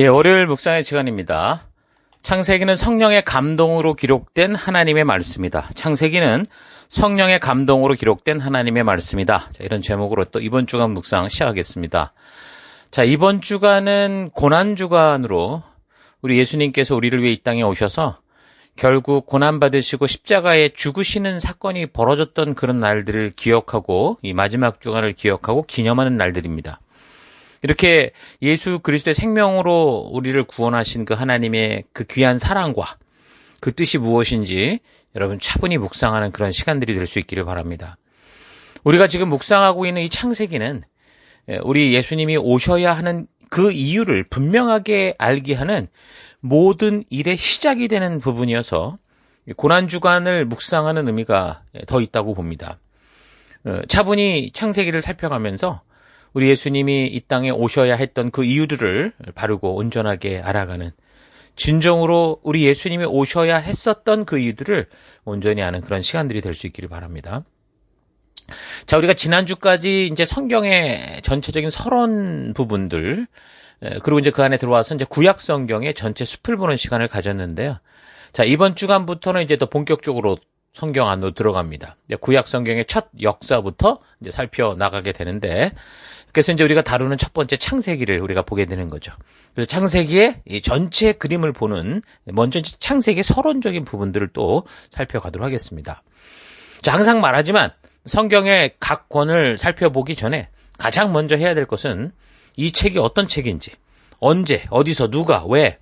예, 월요일 묵상의 시간입니다. 창세기는 성령의 감동으로 기록된 하나님의 말씀이다. 창세기는 성령의 감동으로 기록된 하나님의 말씀이다. 자, 이런 제목으로 또 이번 주간 묵상 시작하겠습니다. 자, 이번 주간은 고난 주간으로 우리 예수님께서 우리를 위해 이 땅에 오셔서 결국 고난 받으시고 십자가에 죽으시는 사건이 벌어졌던 그런 날들을 기억하고 이 마지막 주간을 기억하고 기념하는 날들입니다. 이렇게 예수 그리스도의 생명으로 우리를 구원하신 그 하나님의 그 귀한 사랑과 그 뜻이 무엇인지 여러분 차분히 묵상하는 그런 시간들이 될 수 있기를 바랍니다. 우리가 지금 묵상하고 있는 이 창세기는 우리 예수님이 오셔야 하는 그 이유를 분명하게 알게 하는 모든 일의 시작이 되는 부분이어서 고난주간을 묵상하는 의미가 더 있다고 봅니다. 어, 차분히 창세기를 살펴가면서 우리 예수님이 이 땅에 오셔야 했던 그 이유들을 바르고 온전하게 알아가는 진정으로 우리 예수님이 오셔야 했었던 그 이유들을 온전히 아는 그런 시간들이 될 수 있기를 바랍니다. 자, 우리가 지난주까지 이제 성경의 전체적인 서론 부분들, 그리고 이제 그 안에 들어와서 이제 구약 성경의 전체 숲을 보는 시간을 가졌는데요. 자, 이번 주간부터는 이제 더 본격적으로 성경 안으로 들어갑니다. 구약 성경의 첫 역사부터 이제 살펴 나가게 되는데, 그래서 이제 우리가 다루는 첫 번째 창세기를 우리가 보게 되는 거죠. 그래서 창세기의 이 전체 그림을 보는 먼저 창세기의 서론적인 부분들을 또 살펴가도록 하겠습니다. 자, 항상 말하지만 성경의 각 권을 살펴보기 전에 가장 먼저 해야 될 것은 이 책이 어떤 책인지, 언제, 어디서, 누가, 왜,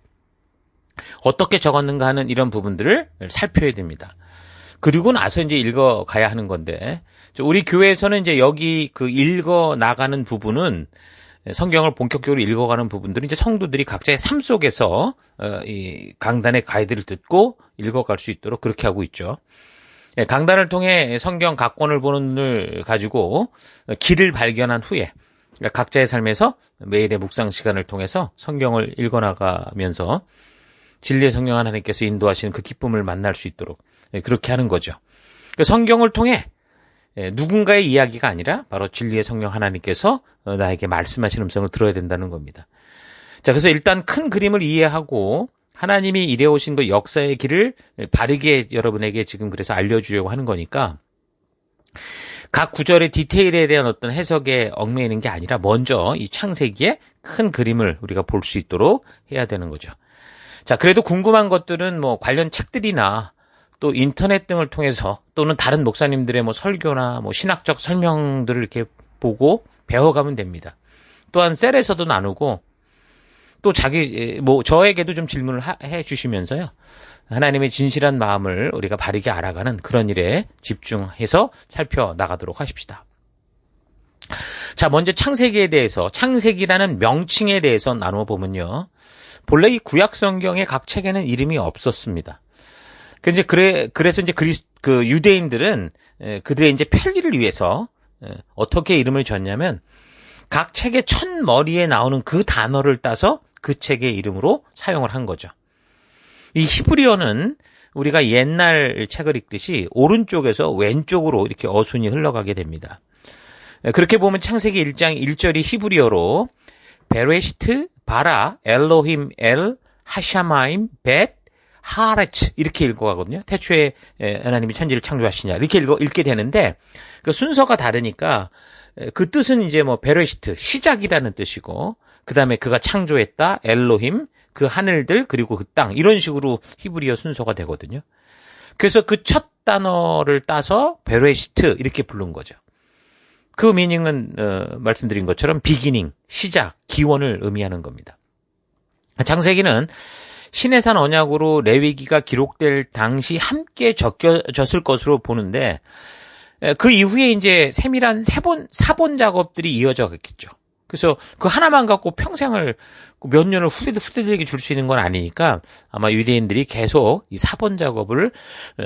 어떻게 적었는가 하는 이런 부분들을 살펴야 됩니다. 그리고 나서 이제 읽어 가야 하는 건데, 우리 교회에서는 이제 여기 그 읽어 나가는 부분은 성경을 본격적으로 읽어가는 부분들은 이제 성도들이 각자의 삶 속에서 어, 이 강단의 가이드를 듣고 읽어갈 수 있도록 그렇게 하고 있죠. 예, 강단을 통해 성경 각권을 보는 눈을 가지고 길을 발견한 후에 각자의 삶에서 매일의 묵상 시간을 통해서 성경을 읽어나가면서 진리의 성령 하나님께서 인도하시는 그 기쁨을 만날 수 있도록 예, 그렇게 하는 거죠. 그 성경을 통해 예, 누군가의 이야기가 아니라 바로 진리의 성령 하나님께서 어, 나에게 말씀하신 음성을 들어야 된다는 겁니다. 자, 그래서 일단 큰 그림을 이해하고 하나님이 이래 오신 그 역사의 길을 바르게 여러분에게 지금 그래서 알려주려고 하는 거니까 각 구절의 디테일에 대한 어떤 해석에 얽매이는 게 아니라 먼저 이 창세기의 큰 그림을 우리가 볼 수 있도록 해야 되는 거죠. 자, 그래도 궁금한 것들은 뭐 관련 책들이나 또 인터넷 등을 통해서 또는 다른 목사님들의 뭐 설교나 뭐 신학적 설명들을 이렇게 보고 배워가면 됩니다. 또한 셀에서도 나누고 또 자기 뭐 저에게도 좀 질문을 하, 해 주시면서요. 하나님의 진실한 마음을 우리가 바르게 알아가는 그런 일에 집중해서 살펴 나가도록 하십시다. 자, 먼저 창세기에 대해서 창세기라는 명칭에 대해서 나누어 보면요. 본래 이 구약 성경의 각 책에는 이름이 없었습니다. 그 이제 그래 그래서 이제 그리스 그 유대인들은 그들의 이제 편리를 위해서 어떻게 이름을 졌냐면 각 책의 첫 머리에 나오는 그 단어를 따서 그 책의 이름으로 사용을 한 거죠. 이 히브리어는 우리가 옛날 책을 읽듯이 오른쪽에서 왼쪽으로 이렇게 어순이 흘러가게 됩니다. 그렇게 보면 창세기 1장 1절이 히브리어로 베레시트 바라 엘로힘 엘 하샤마임 벳 하레츠 이렇게 읽어가거든요. 태초에 하나님이 천지를 창조하시냐 이렇게 읽어 읽게 되는데 그 순서가 다르니까 그 뜻은 이제 뭐 베레시트 시작이라는 뜻이고 그 다음에 그가 창조했다 엘로힘 그 하늘들 그리고 그 땅 이런 식으로 히브리어 순서가 되거든요. 그래서 그 첫 단어를 따서 베레시트 이렇게 부른 거죠. 그 미닝은 어, 말씀드린 것처럼 비기닝 시작 기원을 의미하는 겁니다. 장세기는 신해산 언약으로 레위기가 기록될 당시 함께 적혀졌을 것으로 보는데 그 이후에 이제 세밀한 세본 사본 작업들이 이어져 갔겠죠. 그래서 그 하나만 갖고 평생을 몇 년을 후대들 후대들에게 줄 수 있는 건 아니니까 아마 유대인들이 계속 이 사본 작업을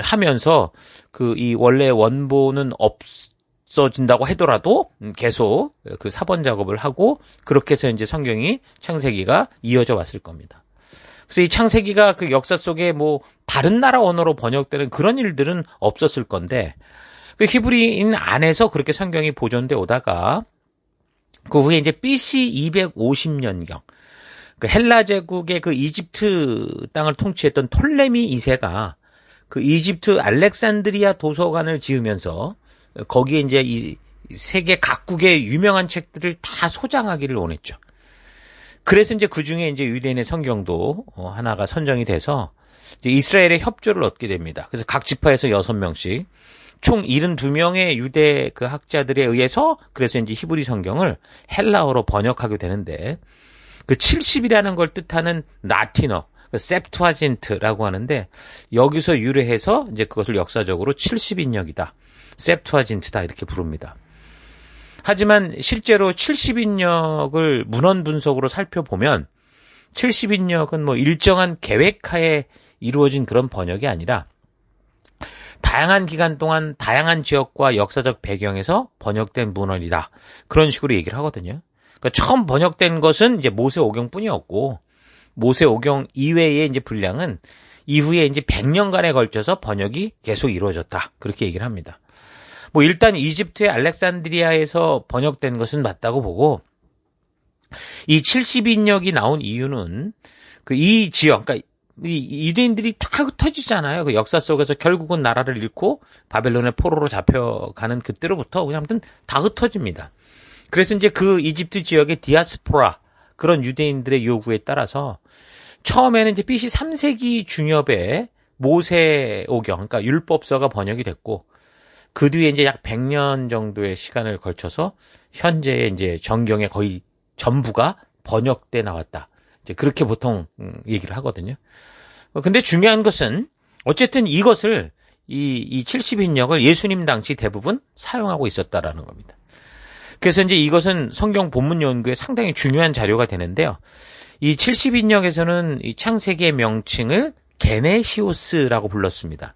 하면서 그 이 원래 원본은 없어진다고 하더라도 계속 그 사본 작업을 하고 그렇게 해서 이제 성경이 창세기가 이어져 왔을 겁니다. 그래서 이 창세기가 그 역사 속에 뭐 다른 나라 언어로 번역되는 그런 일들은 없었을 건데 그 히브리인 안에서 그렇게 성경이 보존돼 오다가 그 후에 이제 BC 250년경 그 헬라 제국의 그 이집트 땅을 통치했던 톨레미 2세가 그 이집트 알렉산드리아 도서관을 지으면서 거기에 이제 이 세계 각국의 유명한 책들을 다 소장하기를 원했죠. 그래서 이제 그 중에 이제 유대인의 성경도 어, 하나가 선정이 돼서 이제 이스라엘의 협조를 얻게 됩니다. 그래서 각 지파에서 6명씩 총 72명의 유대 그 학자들에 의해서 그래서 이제 히브리 성경을 헬라어로 번역하게 되는데 그 70이라는 걸 뜻하는 라틴어 그 셉투아진트라고 하는데 여기서 유래해서 이제 그것을 역사적으로 70인역이다. 셉투아진트다 이렇게 부릅니다. 하지만 실제로 70인역을 문헌 분석으로 살펴보면 70인역은 뭐 일정한 계획하에 이루어진 그런 번역이 아니라 다양한 기간 동안 다양한 지역과 역사적 배경에서 번역된 문헌이다. 그런 식으로 얘기를 하거든요. 그러니까 처음 번역된 것은 이제 모세 오경뿐이었고 모세 오경 이외의 이제 분량은 이후에 이제 100년간에 걸쳐서 번역이 계속 이루어졌다. 그렇게 얘기를 합니다. 뭐 일단 이집트의 알렉산드리아에서 번역된 것은 맞다고 보고 이 70인역이 나온 이유는 그 이 지역, 그러니까 이 유대인들이 다 흩어지잖아요. 그 역사 속에서 결국은 나라를 잃고 바벨론의 포로로 잡혀가는 그때로부터 그냥 아무튼 다 흩어집니다. 그래서 이제 그 이집트 지역의 디아스포라 그런 유대인들의 요구에 따라서 처음에는 이제 BC 3세기 중엽에 모세 오경, 그러니까 율법서가 번역이 됐고 그 뒤에 이제 약 100년 정도의 시간을 걸쳐서 현재의 이제 정경의 거의 전부가 번역돼 나왔다. 이제 그렇게 보통 음, 얘기를 하거든요. 어, 근데 중요한 것은 어쨌든 이것을 이, 이 70인역을 예수님 당시 대부분 사용하고 있었다라는 겁니다. 그래서 이제 이것은 성경 본문 연구에 상당히 중요한 자료가 되는데요. 이 70인역에서는 이 창세기의 명칭을 게네시오스라고 불렀습니다.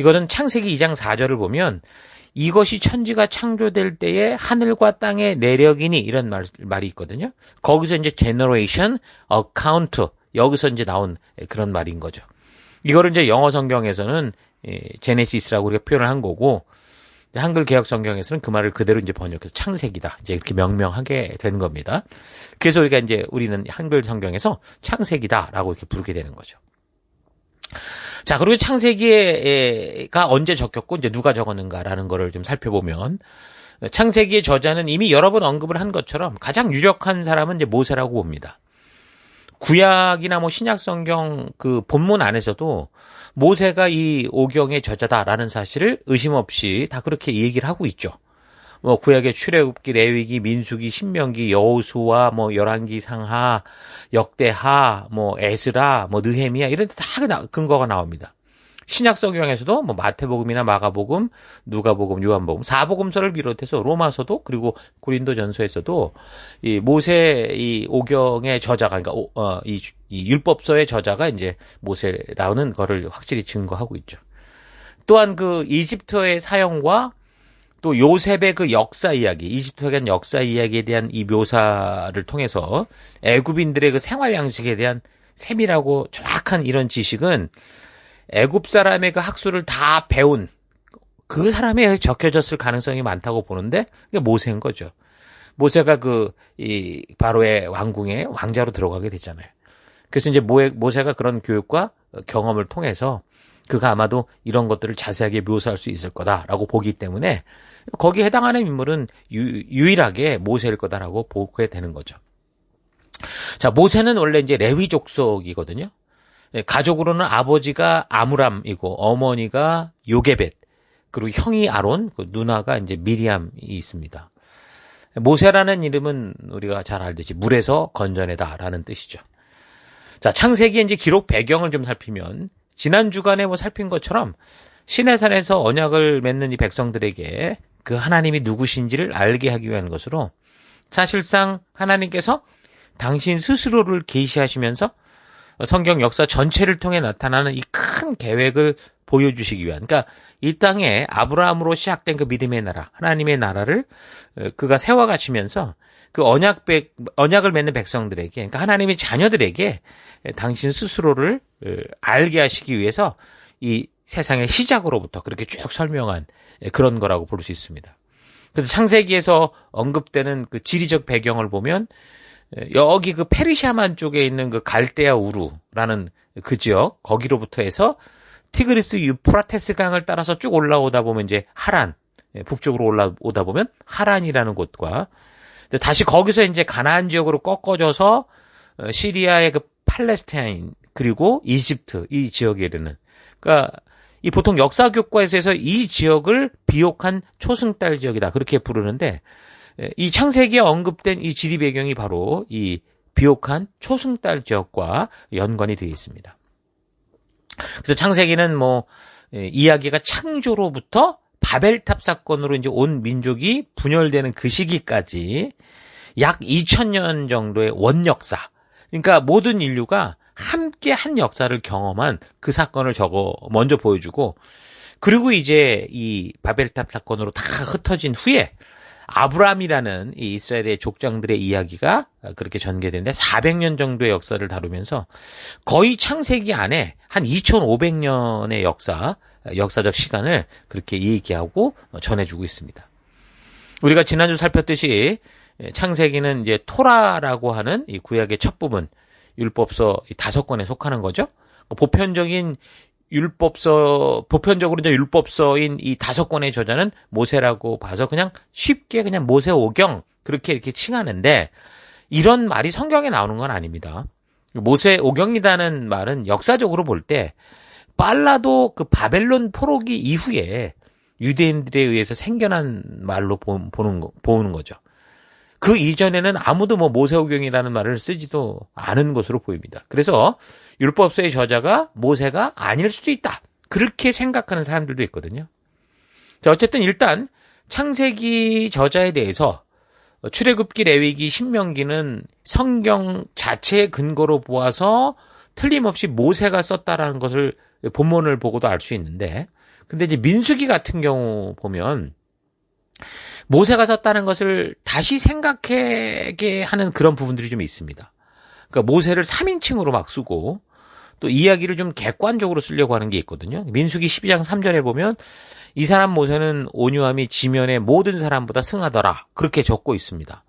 이거는 창세기 2장 4절을 보면 이것이 천지가 창조될 때에 하늘과 땅의 내력이니 이런 말, 말이 있거든요. 거기서 이제 generation, account 여기서 이제 나온 그런 말인 거죠. 이거를 이제 영어 성경에서는 제네시스라고 우리가 표현을 한 거고 한글 개혁 성경에서는 그 말을 그대로 이제 번역해서 창세기다. 이제 이렇게 명명하게 된 겁니다. 그래서 우리가 이제 우리는 한글 성경에서 창세기다라고 이렇게 부르게 되는 거죠. 자, 그리고 창세기가 언제 적혔고 이제 누가 적었는가라는 거를 좀 살펴보면 창세기의 저자는 이미 여러 번 언급을 한 것처럼 가장 유력한 사람은 이제 모세라고 봅니다. 구약이나 뭐 신약 성경 그 본문 안에서도 모세가 이 오경의 저자다라는 사실을 의심 없이 다 그렇게 얘기를 하고 있죠. 뭐 구약의 출애굽기, 레위기, 민수기, 신명기, 여호수아, 뭐 열왕기, 상하, 역대하, 뭐 에스라, 뭐 느헤미야 이런 데 다 근거가 나옵니다. 신약 성경에서도 뭐 마태복음이나 마가복음, 누가복음, 요한복음, 사복음서를 비롯해서 로마서도 그리고 고린도전서에서도 이 모세 이 오경의 저자가 그러니까 오, 어, 이, 이 율법서의 저자가 이제 모세라는 거를 확실히 증거하고 있죠. 또한 그 이집트의 사형과 또 요셉의 그 역사 이야기, 이집트에 대한 역사 이야기에 대한 이 묘사를 통해서 애굽인들의 그 생활 양식에 대한 세밀하고 정확한 이런 지식은 애굽 사람의 그 학술을 다 배운 그 사람에 적혀졌을 가능성이 많다고 보는데 그게 모세인 거죠. 모세가 그 이 바로의 왕궁에 왕자로 들어가게 됐잖아요. 그래서 이제 모세가 그런 교육과 경험을 통해서 그가 아마도 이런 것들을 자세하게 묘사할 수 있을 거다라고 보기 때문에 거기에 해당하는 인물은 유, 일하게 모세일 거다라고 보게 되는 거죠. 자, 모세는 원래 이제 레위 족 속이거든요. 예, 가족으로는 아버지가 아무람이고 어머니가 요게벳 그리고 형이 아론, 그 누나가 이제 미리암이 있습니다. 모세라는 이름은 우리가 잘 알듯이 물에서 건져내다라는 뜻이죠. 자, 창세기의 이제 기록 배경을 좀 살피면 지난 주간에 뭐 살핀 것처럼 시내산에서 언약을 맺는 이 백성들에게 그 하나님이 누구신지를 알게 하기 위한 것으로 사실상 하나님께서 당신 스스로를 계시하시면서 성경 역사 전체를 통해 나타나는 이 큰 계획을 보여주시기 위한, 그러니까 이 땅에 아브라함으로 시작된 그 믿음의 나라, 하나님의 나라를 어, 그가 세워가시면서 그 언약 백, 언약을 맺는 백성들에게, 그러니까 하나님의 자녀들에게 당신 스스로를 어, 알게 하시기 위해서 이 세상의 시작으로부터 그렇게 쭉 설명한 그런 거라고 볼 수 있습니다. 그래서 창세기에서 언급되는 그 지리적 배경을 보면 여기 그 페르시아만 쪽에 있는 그 갈대아 우루라는 그 지역 거기로부터 해서 티그리스 유프라테스 강을 따라서 쭉 올라오다 보면 이제 하란 예, 북쪽으로 올라오다 보면 하란이라는 곳과 다시 거기서 이제 가나안 지역으로 꺾어져서 어, 시리아의 그 팔레스타인 그리고 이집트 이 지역에 이르는 그러니까 이 보통 역사 교과에서 이 지역을 비옥한 초승달 지역이다 그렇게 부르는데 예, 이 창세기에 언급된 이 지리 배경이 바로 이 비옥한 초승달 지역과 연관이 되어 있습니다. 그래서 창세기는 뭐 예, 이야기가 창조로부터 바벨탑 사건으로 이제 온 민족이 분열되는 그 시기까지 약 2000년 정도의 원역사. 그러니까 모든 인류가 함께 한 역사를 경험한 그 사건을 적어 먼저 보여주고 그리고 이제 이 바벨탑 사건으로 다 흩어진 후에 아브라함이라는 이 이스라엘의 족장들의 이야기가 그렇게 전개되는데 400년 정도의 역사를 다루면서 거의 창세기 안에 한 2500년의 역사, 역사적 시간을 그렇게 얘기하고 전해주고 있습니다. 우리가 지난주 살폈듯이 창세기는 이제 토라라고 하는 이 구약의 첫 부분, 율법서 다섯 권에 속하는 거죠. 보편적인 율법서 보편적으로 이제 율법서인 이 다섯 권의 저자는 모세라고 봐서 그냥 쉽게 그냥 모세 오경 그렇게 이렇게 칭하는데 이런 말이 성경에 나오는 건 아닙니다. 모세 오경이라는 말은 역사적으로 볼 때 빨라도 그 바벨론 포로기 이후에 유대인들에 의해서 생겨난 말로 보는 거, 보는 거죠. 그 이전에는 아무도 뭐 모세오경이라는 말을 쓰지도 않은 것으로 보입니다. 그래서 율법서의 저자가 모세가 아닐 수도 있다. 그렇게 생각하는 사람들도 있거든요. 자, 어쨌든 일단 창세기 저자에 대해서 출애굽기, 레위기, 신명기는 성경 자체의 근거로 보아서 틀림없이 모세가 썼다라는 것을 본문을 보고도 알 수 있는데 근데 이제 민수기 같은 경우 보면 모세가 썼다는 것을 다시 생각하게 하는 그런 부분들이 좀 있습니다. 그러니까 모세를 3인칭으로 막 쓰고 또 이야기를 좀 객관적으로 쓰려고 하는 게 있거든요. 민수기 12장 3절에 보면 이 사람 모세는 온유함이 지면의 모든 사람보다 승하더라. 그렇게 적고 있습니다.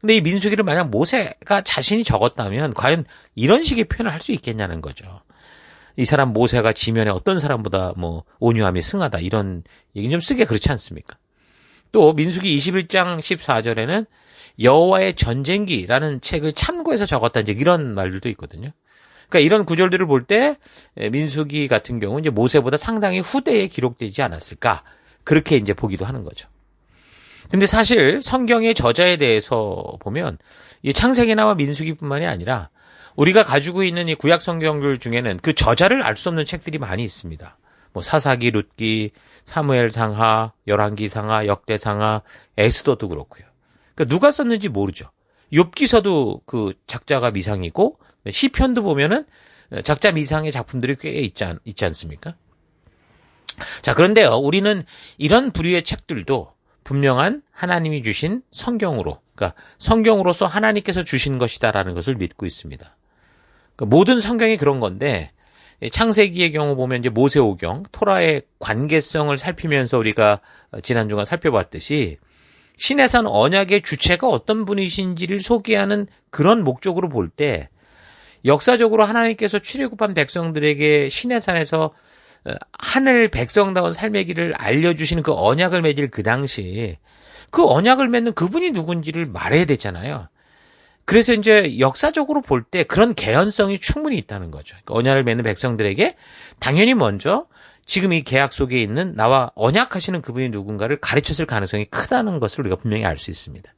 근데 이 민수기를 만약 모세가 자신이 적었다면 과연 이런 식의 표현을 할 수 있겠냐는 거죠. 이 사람 모세가 지면에 어떤 사람보다 뭐 온유함이 승하다 이런 얘기 좀 쓰게 그렇지 않습니까? 또 민수기 21장 14절에는 여호와의 전쟁기라는 책을 참고해서 적었다 이제 이런 말들도 있거든요. 그러니까 이런 구절들을 볼 때 민수기 같은 경우 이제 모세보다 상당히 후대에 기록되지 않았을까 그렇게 이제 보기도 하는 거죠. 근데 사실 성경의 저자에 대해서 보면 이 창세기나와 민수기뿐만이 아니라 우리가 가지고 있는 이 구약 성경들 중에는 그 저자를 알 수 없는 책들이 많이 있습니다. 뭐 사사기, 룻기, 사무엘 상하, 열왕기 상하, 역대 상하, 에스더도 그렇고요. 그러니까 누가 썼는지 모르죠. 욥기서도 그 작자가 미상이고 시편도 보면은 작자 미상의 작품들이 꽤 있지, 않, 있지 않습니까? 자, 그런데요. 우리는 이런 부류의 책들도 분명한 하나님이 주신 성경으로, 그러니까 성경으로서 하나님께서 주신 것이다라는 것을 믿고 있습니다. 그러니까 모든 성경이 그런 건데 창세기의 경우 보면 이제 모세오경, 토라의 관계성을 살피면서 우리가 지난 주간 살펴봤듯이 신해산 언약의 주체가 어떤 분이신지를 소개하는 그런 목적으로 볼 때 역사적으로 하나님께서 출애굽한 백성들에게 신해산에서 하늘 백성다운 삶의 길을 알려주시는 그 언약을 맺을 그 당시 그 언약을 맺는 그분이 누군지를 말해야 되잖아요. 그래서 이제 역사적으로 볼 때 그런 개연성이 충분히 있다는 거죠. 그러니까 언약을 맺는 백성들에게 당연히 먼저 지금 이 계약 속에 있는 나와 언약하시는 그분이 누군가를 가르쳤을 가능성이 크다는 것을 우리가 분명히 알 수 있습니다.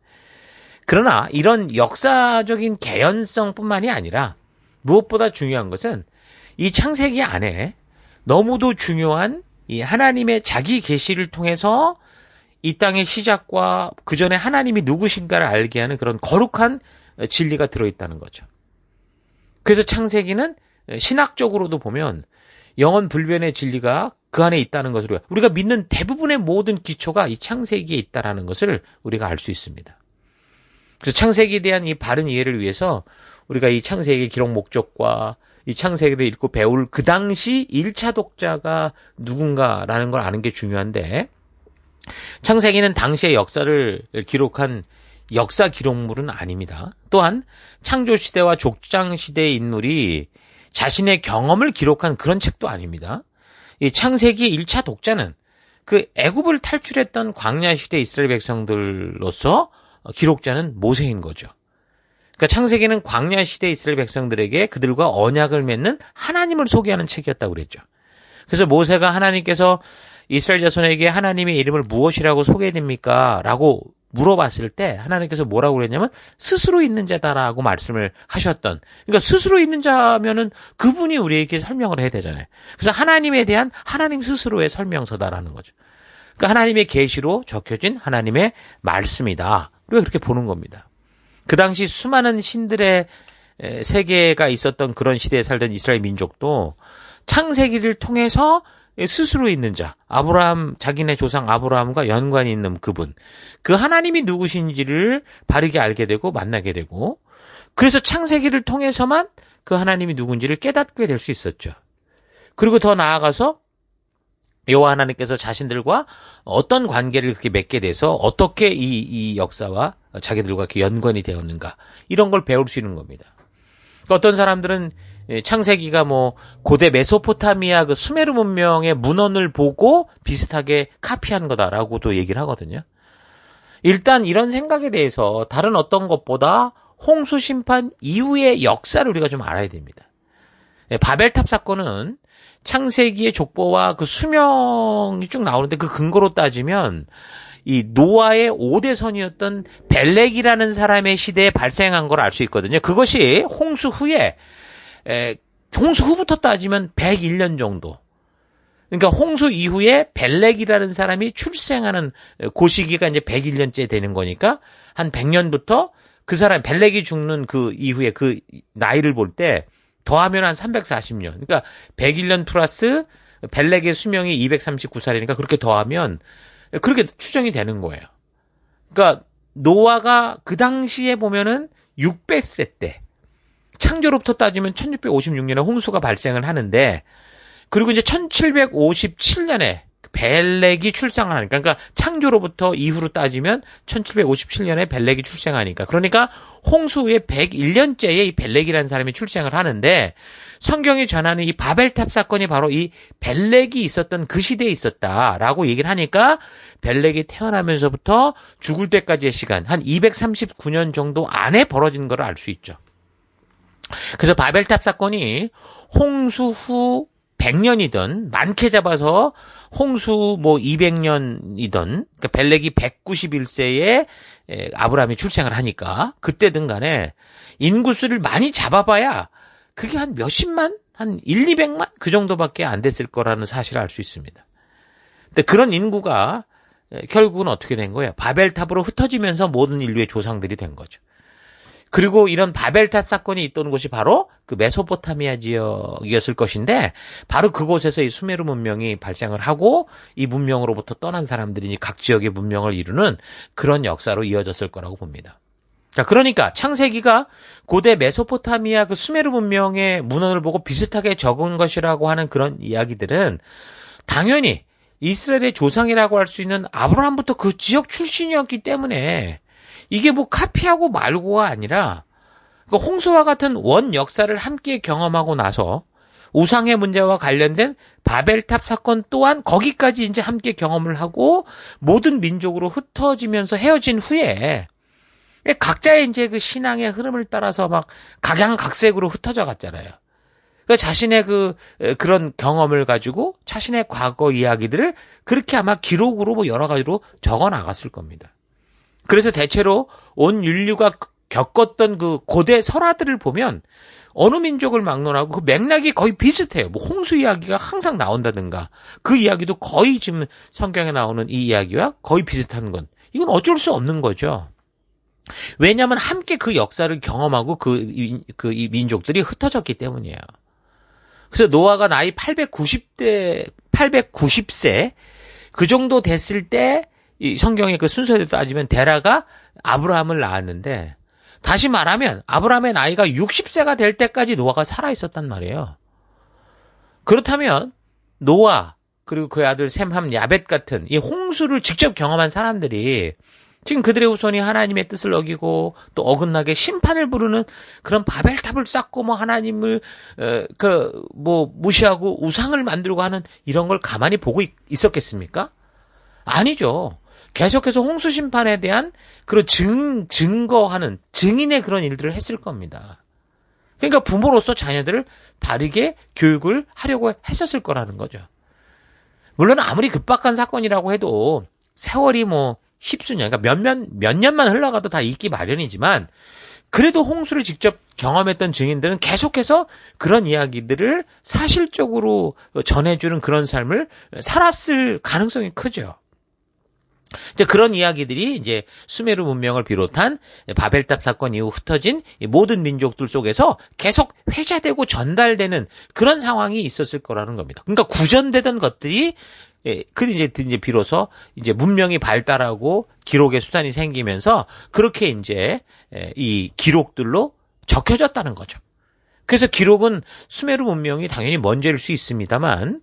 그러나 이런 역사적인 개연성뿐만이 아니라 무엇보다 중요한 것은 이 창세기 안에 너무도 중요한 이 하나님의 자기 계시를 통해서 이 땅의 시작과 그 전에 하나님이 누구신가를 알게 하는 그런 거룩한 진리가 들어있다는 거죠. 그래서 창세기는 신학적으로도 보면 영원 불변의 진리가 그 안에 있다는 것으로 우리가 믿는 대부분의 모든 기초가 이 창세기에 있다라는 것을 우리가 알 수 있습니다. 그래서 창세기에 대한 이 바른 이해를 위해서 우리가 이 창세기 기록 목적과 이 창세기를 읽고 배울 그 당시 1차 독자가 누군가라는 걸 아는 게 중요한데 창세기는 당시의 역사를 기록한 역사 기록물은 아닙니다. 또한 창조 시대와 족장 시대의 인물이 자신의 경험을 기록한 그런 책도 아닙니다. 이 창세기 1차 독자는 그 애굽을 탈출했던 광야 시대 이스라엘 백성들로서 기록자는 모세인 거죠. 그러니까 창세기는 광야 시대 이스라엘 백성들에게 그들과 언약을 맺는 하나님을 소개하는 책이었다고 그랬죠. 그래서 모세가 하나님께서 이스라엘 자손에게 하나님의 이름을 무엇이라고 소개됩니까? 라고 물어봤을 때 하나님께서 뭐라고 그랬냐면 스스로 있는 자다라고 말씀을 하셨던 그러니까 스스로 있는 자면은 그분이 우리에게 설명을 해야 되잖아요. 그래서 하나님에 대한 하나님 스스로의 설명서다라는 거죠. 그러니까 하나님의 계시로 적혀진 하나님의 말씀이다. 왜 그렇게 보는 겁니다. 그 당시 수많은 신들의 세계가 있었던 그런 시대에 살던 이스라엘 민족도 창세기를 통해서 스스로 있는 자, 아브라함, 자기네 조상 아브라함과 연관이 있는 그분, 그 하나님이 누구신지를 바르게 알게 되고 만나게 되고, 그래서 창세기를 통해서만 그 하나님이 누군지를 깨닫게 될 수 있었죠. 그리고 더 나아가서 여호와 하나님께서 자신들과 어떤 관계를 그렇게 맺게 돼서 어떻게 이, 이 역사와 자기들과 그 연관이 되었는가 이런 걸 배울 수 있는 겁니다. 그러니까 어떤 사람들은 예, 창세기가 뭐 고대 메소포타미아 그 수메르 문명의 문헌을 보고 비슷하게 카피한 거다라고도 얘기를 하거든요. 일단 이런 생각에 대해서 다른 어떤 것보다 홍수 심판 이후의 역사를 우리가 좀 알아야 됩니다. 예, 바벨탑 사건은 창세기의 족보와 그 수명이 쭉 나오는데 그 근거로 따지면 이 노아의 5대 선이었던 벨렉이라는 사람의 시대에 발생한 걸 알 수 있거든요. 그것이 홍수 후에 에, 홍수 후부터 따지면 101년 정도. 그러니까 홍수 이후에 벨렉이라는 사람이 출생하는 그 시기가 이제 101년째 되는 거니까 한 100년부터 그 사람 벨렉이 죽는 그 이후에 그 나이를 볼 때 더하면 한 340년. 그러니까 101년 플러스 벨렉의 수명이 239살이니까 그렇게 더하면 그렇게 추정이 되는 거예요. 그러니까 노아가 그 당시에 보면은 600세 때 창조로부터 따지면 1656년에 홍수가 발생을 하는데 그리고 이제 1757년에 벨렉이 출생하니까 그러니까 창조로부터 이후로 따지면 1757년에 벨렉이 출생하니까 그러니까 홍수 후에 101년째에 이 벨렉이라는 사람이 출생을 하는데 성경이 전하는 이 바벨탑 사건이 바로 이 벨렉이 있었던 그 시대에 있었다라고 얘기를 하니까 벨렉이 태어나면서부터 죽을 때까지의 시간 한 239년 정도 안에 벌어진 걸 알 수 있죠. 그래서 바벨탑 사건이 홍수 후 100년이든 많게 잡아서 홍수 뭐 200년이든 그러니까 벨렉이 191세에 아브라함이 출생을 하니까 그때든 간에 인구수를 많이 잡아봐야 그게 한 몇십만 한 1, 200만 그 정도밖에 안 됐을 거라는 사실을 알 수 있습니다. 근데 그런 인구가 결국은 어떻게 된 거예요? 바벨탑으로 흩어지면서 모든 인류의 조상들이 된 거죠. 그리고 이런 바벨탑 사건이 있던 곳이 바로 그 메소포타미아 지역이었을 것인데 바로 그곳에서 이 수메르 문명이 발생을 하고 이 문명으로부터 떠난 사람들이 각 지역의 문명을 이루는 그런 역사로 이어졌을 거라고 봅니다. 자, 그러니까 창세기가 고대 메소포타미아 그 수메르 문명의 문헌을 보고 비슷하게 적은 것이라고 하는 그런 이야기들은 당연히 이스라엘의 조상이라고 할 수 있는 아브라함부터 그 지역 출신이었기 때문에 이게 뭐 카피하고 말고가 아니라 그 홍수와 같은 원 역사를 함께 경험하고 나서 우상의 문제와 관련된 바벨탑 사건 또한 거기까지 이제 함께 경험을 하고 모든 민족으로 흩어지면서 헤어진 후에 각자의 이제 그 신앙의 흐름을 따라서 막 각양각색으로 흩어져 갔잖아요. 그 자신의 그 그런 경험을 가지고 자신의 과거 이야기들을 그렇게 아마 기록으로 뭐 여러 가지로 적어 나갔을 겁니다. 그래서 대체로 온 인류가 겪었던 그 고대 설화들을 보면 어느 민족을 막론하고 그 맥락이 거의 비슷해요. 뭐 홍수 이야기가 항상 나온다든가 그 이야기도 거의 지금 성경에 나오는 이 이야기와 거의 비슷한 건 이건 어쩔 수 없는 거죠. 왜냐하면 함께 그 역사를 경험하고 그, 그 이 민족들이 흩어졌기 때문이에요. 그래서 노아가 나이 890대, 890세 그 정도 됐을 때 이 성경의 그 순서대로 따지면 데라가 아브라함을 낳았는데 다시 말하면 아브라함의 나이가 60세가 될 때까지 노아가 살아 있었단 말이에요. 그렇다면 노아 그리고 그의 아들 샘함 야벳 같은 이 홍수를 직접 경험한 사람들이 지금 그들의 후손이 하나님의 뜻을 어기고 또 어긋나게 심판을 부르는 그런 바벨탑을 쌓고 뭐 하나님을 그 뭐 무시하고 우상을 만들고 하는 이런 걸 가만히 보고 있, 있었겠습니까? 아니죠. 계속해서 홍수 심판에 대한 그런 증 증거하는 증인의 그런 일들을 했을 겁니다. 그러니까 부모로서 자녀들을 바르게 교육을 하려고 했었을 거라는 거죠. 물론 아무리 급박한 사건이라고 해도 세월이 뭐 십수년, 그러니까 몇몇, 몇 년만 흘러가도 다 잊기 마련이지만 그래도 홍수를 직접 경험했던 증인들은 계속해서 그런 이야기들을 사실적으로 전해주는 그런 삶을 살았을 가능성이 크죠. 이제 그런 이야기들이 이제 수메르 문명을 비롯한 바벨탑 사건 이후 흩어진 모든 민족들 속에서 계속 회자되고 전달되는 그런 상황이 있었을 거라는 겁니다. 그러니까 구전되던 것들이 예, 그 이제 이제 비로소 이제 문명이 발달하고 기록의 수단이 생기면서 그렇게 이제 예, 이 기록들로 적혀졌다는 거죠. 그래서 기록은 수메르 문명이 당연히 먼저일 수 있습니다만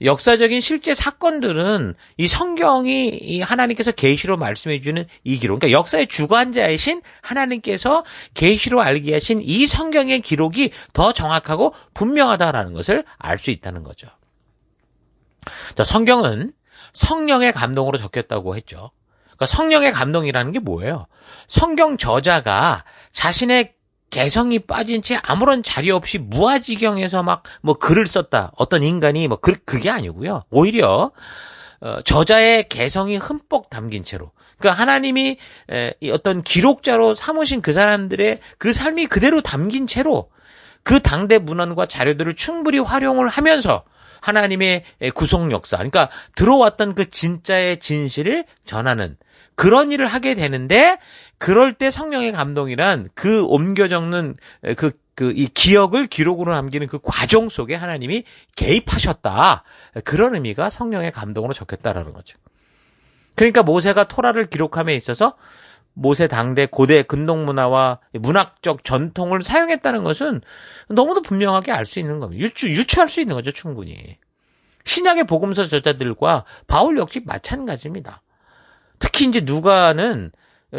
역사적인 실제 사건들은 이 성경이 이 하나님께서 계시로 말씀해 주는 이 기록, 그러니까 역사의 주관자이신 하나님께서 계시로 알게 하신 이 성경의 기록이 더 정확하고 분명하다라는 것을 알 수 있다는 거죠. 자, 성경은 성령의 감동으로 적혔다고 했죠. 그러니까 성령의 감동이라는 게 뭐예요? 성경 저자가 자신의 개성이 빠진 채 아무런 자료 없이 무아지경에서 막 뭐 글을 썼다. 어떤 인간이 뭐 그, 그게 아니고요. 오히려 어, 저자의 개성이 흠뻑 담긴 채로 그러니까 하나님이 에, 어떤 기록자로 삼으신 그 사람들의 그 삶이 그대로 담긴 채로 그 당대 문헌과 자료들을 충분히 활용을 하면서 하나님의 구속 역사, 그러니까 들어왔던 그 진짜의 진실을 전하는 그런 일을 하게 되는데 그럴 때 성령의 감동이란 그 옮겨 적는 그 그 이 기억을 기록으로 남기는 그 과정 속에 하나님이 개입하셨다. 그런 의미가 성령의 감동으로 적혔다라는 거죠. 그러니까 모세가 토라를 기록함에 있어서 모세 당대 고대 근동 문화와 문학적 전통을 사용했다는 것은 너무도 분명하게 알 수 있는 겁니다. 유추, 유추할 수 있는 거죠, 충분히. 신약의 복음서 저자들과 바울 역시 마찬가지입니다. 특히 이제 누가는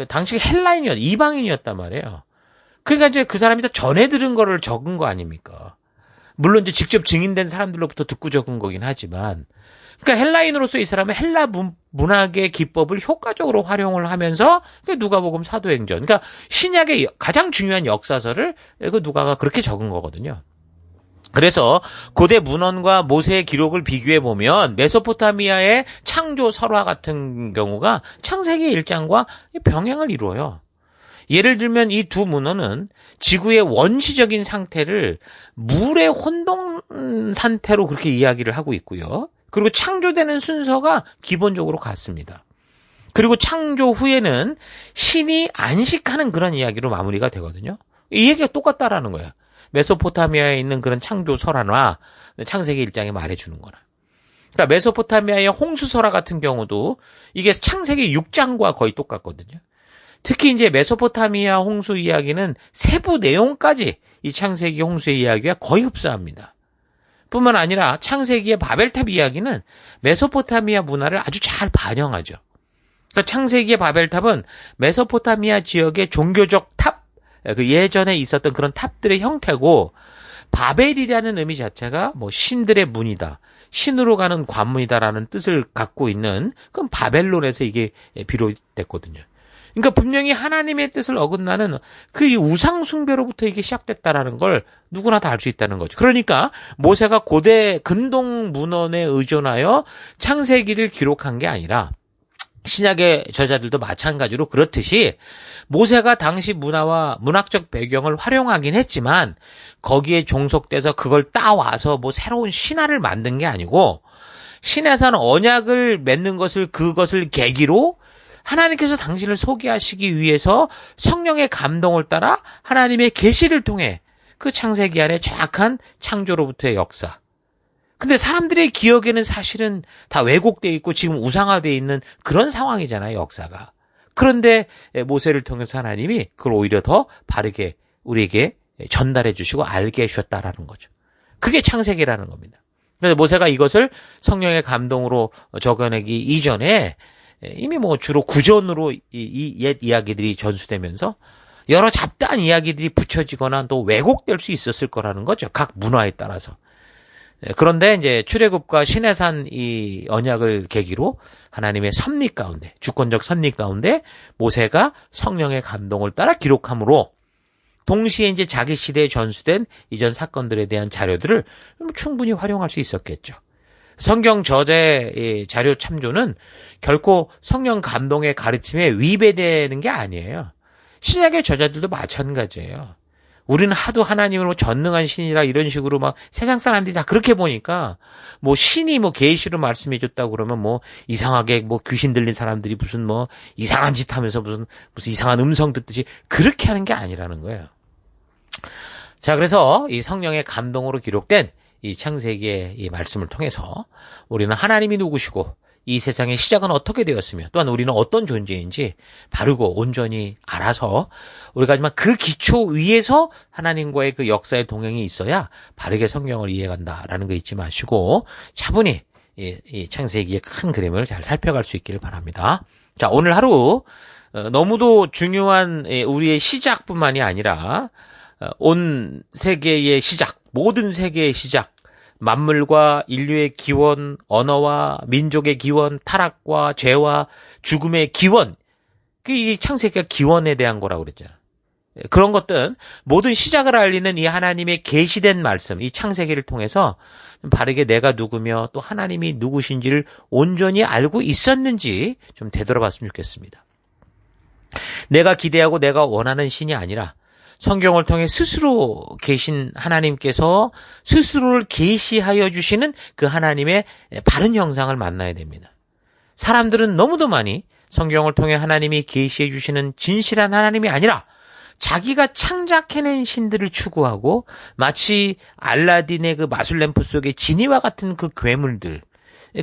당시 헬라인이었, 이방인이었단 말이에요. 그러니까 이제 그 사람이 다 전해 들은 거를 적은 거 아닙니까? 물론 이제 직접 증인된 사람들로부터 듣고 적은 거긴 하지만, 그러니까 헬라인으로서 이 사람은 헬라 문, 문학의 기법을 효과적으로 활용을 하면서 그 누가복음 사도행전, 그러니까 신약의 가장 중요한 역사서를 그 누가가 그렇게 적은 거거든요. 그래서 고대 문헌과 모세의 기록을 비교해 보면 메소포타미아의 창조 설화 같은 경우가 창세기 1장과 병행을 이루어요. 예를 들면 이 두 문헌은 지구의 원시적인 상태를 물의 혼동 상태로 그렇게 이야기를 하고 있고요. 그리고 창조되는 순서가 기본적으로 같습니다. 그리고 창조 후에는 신이 안식하는 그런 이야기로 마무리가 되거든요. 이 얘기가 똑같다라는 거예요. 메소포타미아에 있는 그런 창조 설화와 창세기 1장에 말해주는 거라. 그러니까 메소포타미아의 홍수 설화 같은 경우도 이게 창세기 6장과 거의 똑같거든요. 특히 이제 메소포타미아 홍수 이야기는 세부 내용까지 이 창세기 홍수의 이야기와 거의 흡사합니다. 뿐만 아니라 창세기의 바벨탑 이야기는 메소포타미아 문화를 아주 잘 반영하죠. 그러니까 창세기의 바벨탑은 메소포타미아 지역의 종교적 탑, 그 예전에 있었던 그런 탑들의 형태고 바벨이라는 의미 자체가 뭐 신들의 문이다. 신으로 가는 관문이다라는 뜻을 갖고 있는 그럼 바벨론에서 이게 비롯됐거든요. 그러니까 분명히 하나님의 뜻을 어긋나는 그 우상 숭배로부터 이게 시작됐다라는 걸 누구나 다 알 수 있다는 거죠. 그러니까 모세가 고대 근동 문헌에 의존하여 창세기를 기록한 게 아니라 신약의 저자들도 마찬가지로 그렇듯이 모세가 당시 문화와 문학적 배경을 활용하긴 했지만 거기에 종속돼서 그걸 따와서 뭐 새로운 신화를 만든 게 아니고 신에서는 언약을 맺는 것을 그것을 계기로 하나님께서 당신을 소개하시기 위해서 성령의 감동을 따라 하나님의 계시를 통해 그 창세기 안에 정확한 창조로부터의 역사. 근데 사람들의 기억에는 사실은 다 왜곡돼 있고 지금 우상화돼 있는 그런 상황이잖아요, 역사가. 그런데 모세를 통해서 하나님이 그걸 오히려 더 바르게 우리에게 전달해 주시고 알게 해 주셨다라는 거죠. 그게 창세기라는 겁니다. 그래서 모세가 이것을 성령의 감동으로 적어내기 이전에 예, 이미 뭐 주로 구전으로 이옛 이야기들이 전수되면서 여러 잡다한 이야기들이 붙여지거나 또 왜곡될 수 있었을 거라는 거죠. 각 문화에 따라서. 예, 그런데 이제 출애굽과 신해산 이 언약을 계기로 하나님의 섭리 가운데 주권적 섭리 가운데 모세가 성령의 감동을 따라 기록함으로 동시에 이제 자기 시대에 전수된 이전 사건들에 대한 자료들을 충분히 활용할 수 있었겠죠. 성경 저자의 자료 참조는 결코 성령 감동의 가르침에 위배되는 게 아니에요. 신약의 저자들도 마찬가지예요. 우리는 하도 하나님으로 전능한 신이라 이런 식으로 막 세상 사람들이 다 그렇게 보니까 뭐 신이 뭐 계시로 말씀해 줬다고 그러면 뭐 이상하게 뭐 귀신 들린 사람들이 무슨 뭐 이상한 짓 하면서 무슨 무슨 이상한 음성 듣듯이 그렇게 하는 게 아니라는 거예요. 자, 그래서 이 성령의 감동으로 기록된 이 창세기의 이 말씀을 통해서 우리는 하나님이 누구시고 이 세상의 시작은 어떻게 되었으며 또한 우리는 어떤 존재인지 바르고 온전히 알아서 우리가 하지만 그 기초 위에서 하나님과의 그 역사의 동행이 있어야 바르게 성경을 이해간다라는 거 잊지 마시고 차분히 이, 이 창세기의 큰 그림을 잘 살펴갈 수 있기를 바랍니다. 자, 오늘 하루 어, 너무도 중요한 예, 우리의 시작뿐만이 아니라 어, 온 세계의 시작, 모든 세계의 시작, 만물과 인류의 기원, 언어와 민족의 기원, 타락과 죄와 죽음의 기원, 그이 창세기가 기원에 대한 거라고 그랬잖아. 예, 그런 것들 모든 시작을 알리는 이 하나님의 계시된 말씀, 이 창세기를 통해서 바르게 내가 누구며 또 하나님이 누구신지를 온전히 알고 있었는지 좀 되돌아봤으면 좋겠습니다. 내가 기대하고 내가 원하는 신이 아니라 성경을 통해 스스로 계신 하나님께서 스스로를 계시하여 주시는 그 하나님의 바른 형상을 만나야 됩니다. 사람들은 너무도 많이 성경을 통해 하나님이 계시해 주시는 진실한 하나님이 아니라 자기가 창작해낸 신들을 추구하고 마치 알라딘의 그 마술 램프 속의 지니와 같은 그 괴물들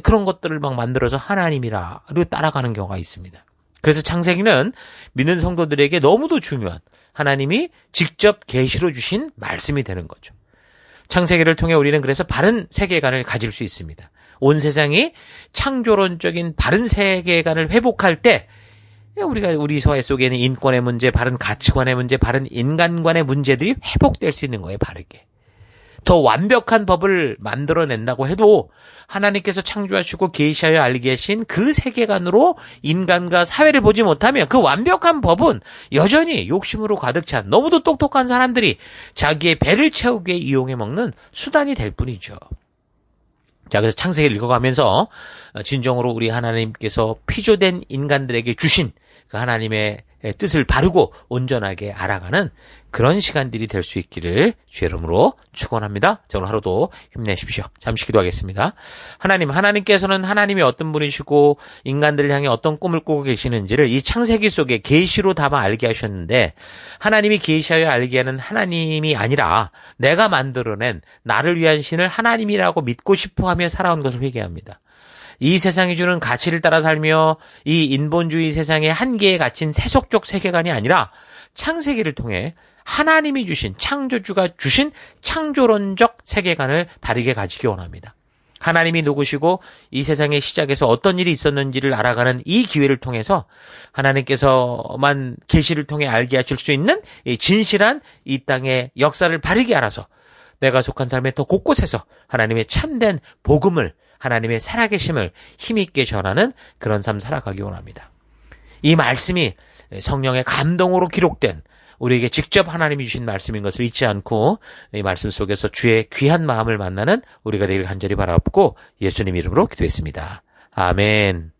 그런 것들을 막 만들어서 하나님이라로 따라가는 경우가 있습니다. 그래서 창세기는 믿는 성도들에게 너무도 중요한 하나님이 직접 계시로 주신 말씀이 되는 거죠. 창세기를 통해 우리는 그래서 바른 세계관을 가질 수 있습니다. 온 세상이 창조론적인 바른 세계관을 회복할 때 우리가 우리 사회 속에 는 인권의 문제, 바른 가치관의 문제, 바른 인간관의 문제들이 회복될 수 있는 거예요, 바르게. 더 완벽한 법을 만들어낸다고 해도 하나님께서 창조하시고 계시하여 알게 하신 그 세계관으로 인간과 사회를 보지 못하면 그 완벽한 법은 여전히 욕심으로 가득 찬 너무도 똑똑한 사람들이 자기의 배를 위해 이용해 먹는 수단이 될 뿐이죠. 자, 그래서 창세기를 읽어가면서 진정으로 우리 하나님께서 피조된 인간들에게 주신 그 하나님의 뜻을 바르고 온전하게 알아가는 그런 시간들이 될 수 있기를 주의 이름으로 축원합니다. 자, 오늘 하루도 힘내십시오. 잠시 기도하겠습니다. 하나님, 하나님께서는 하나님이 어떤 분이시고 인간들을 향해 어떤 꿈을 꾸고 계시는지를 이 창세기 속에 계시로 담아 알게 하셨는데 하나님이 계시하여 알게 하는 하나님이 아니라 내가 만들어낸 나를 위한 신을 하나님이라고 믿고 싶어하며 살아온 것을 회개합니다. 이 세상이 주는 가치를 따라 살며 이 인본주의 세상의 한계에 갇힌 세속적 세계관이 아니라 창세기를 통해 하나님이 주신 창조주가 주신 창조론적 세계관을 바르게 가지기 원합니다. 하나님이 누구시고 이 세상의 시작에서 어떤 일이 있었는지를 알아가는 이 기회를 통해서 하나님께서만 계시를 통해 알게 하실 수 있는 이 진실한 이 땅의 역사를 바르게 알아서 내가 속한 삶의 더 곳곳에서 하나님의 참된 복음을 하나님의 살아계심을 힘있게 전하는 그런 삶 살아가기 원합니다. 이 말씀이 성령의 감동으로 기록된 우리에게 직접 하나님이 주신 말씀인 것을 잊지 않고 이 말씀 속에서 주의 귀한 마음을 만나는 우리가 되길 간절히 바라옵고 예수님 이름으로 기도했습니다. 아멘.